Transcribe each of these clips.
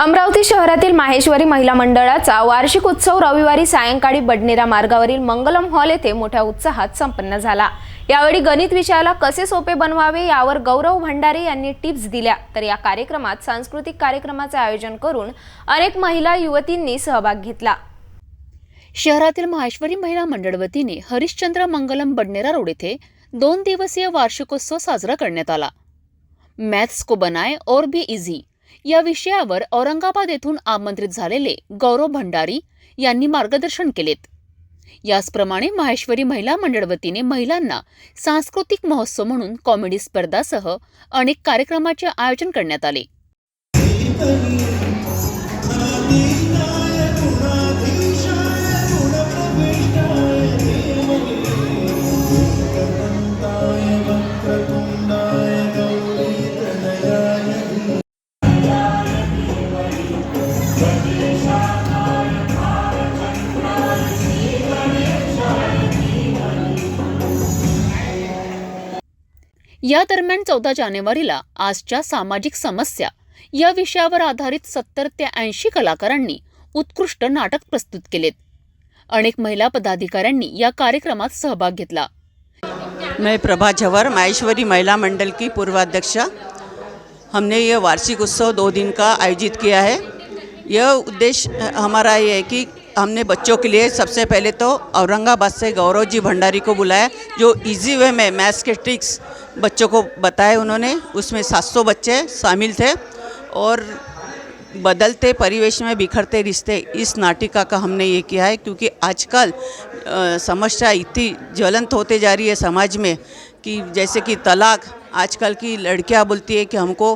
अमरावती शहरातील माहेश्वरी महिला मंडळाचा वार्षिक उत्सव रविवारी सायंकाळी बडनेरा मार्गावरील मंगलम हॉल येथे मोठ्या उत्साहात संपन्न झाला. यावेळी गणित विषयाला कसे सोपे बनवावे यावर गौरव भंडारे यांनी टिप्स दिल्या. तर या कार्यक्रमात सांस्कृतिक कार्यक्रमाचे आयोजन करून अनेक महिला युवतींनी सहभाग घेतला. शहरातील माहेश्वरी महिला मंडळ वतीने हरिश्चंद्र मंगलम बडनेरा रोड येथे दोन दिवसीय वार्षिकोत्सव साजरा करण्यात आला. मॅथ्स को बनाय और भी इझी या विषयावर औरंगाबाद येथून आमंत्रित झालेले गौरव भंडारी यांनी मार्गदर्शन केलेत. याचप्रमाणे माहेश्वरी महिला मंडळ वतीने महिलांना सांस्कृतिक महोत्सव म्हणून कॉमेडी स्पर्धासह अनेक कार्यक्रमाचे आयोजन करण्यात आले. या दरम्यान चौदा जानेवारीला आजच्या सामाजिक समस्या या विषयावर आधारित सत्तर ते ऐंशी कलाकारांनी उत्कृष्ट नाटक प्रस्तुत केलेत. अनेक महिला पदाधिकाऱ्यांनी या कार्यक्रमात सहभाग घेतला. मैं प्रभा झवर माहेश्वरी महिला मंडल की पूर्वाध्यक्ष। हमने ये वार्षिक उत्सव दो दिन का आयोजित किया है। यह उद्देश्य हमारा ये है कि हमने बच्चों के लिए सबसे पहले तो औरंगाबाद से गौरव जी भंडारी को बुलाया, जो इजी वे में मैथ्स के ट्रिक्स बच्चों को बताए उन्होंने। उसमें 700 बच्चे शामिल थे और बदलते परिवेश में बिखरते रिश्ते, इस नाटिका का हमने ये किया है, क्योंकि आजकल समस्या इतनी ज्वलंत होते जा रही है समाज में कि जैसे कि तलाक, आजकल की लड़कियाँ बोलती है कि हमको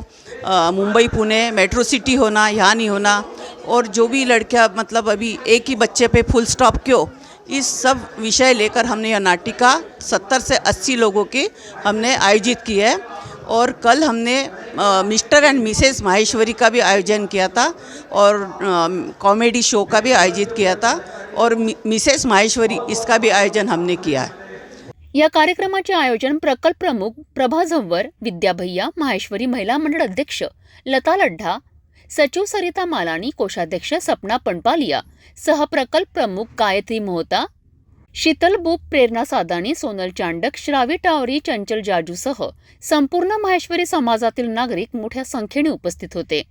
मुंबई पुणे मेट्रो सिटी होना, यहाँ नहीं होना और जो भी लड़कियां मतलब अभी एक ही बच्चे पे फुल स्टॉप क्यों? इस सब विषय लेकर हमने यह नाटिका 70 से 80 लोगों की हमने आयोजित की है। और कल हमने मिस्टर एंड मिसेस माहेश्वरी का भी आयोजन किया था और कॉमेडी शो का भी आयोजित किया था और मि- मिसेस माहेश्वरी इसका भी आयोजन हमने किया है। या कार्यक्रमाचे आयोजन प्रकल्प प्रमुख प्रभा झव्वर विद्या भैया माहेश्वरी महिला मंडळ अध्यक्ष लता लड्ढा सचिव सरिता मालानी कोषाध्यक्ष सपना पणपालिया सहप्रकल्प प्रमुख गायत्री मोहता शीतल बुप प्रेरणा सादानी सोनल चांडक श्रावी टावरी चंचल जाजूसह संपूर्ण माहेश्वरी समाजातील नागरिक मोठ्या संख्येने उपस्थित होते.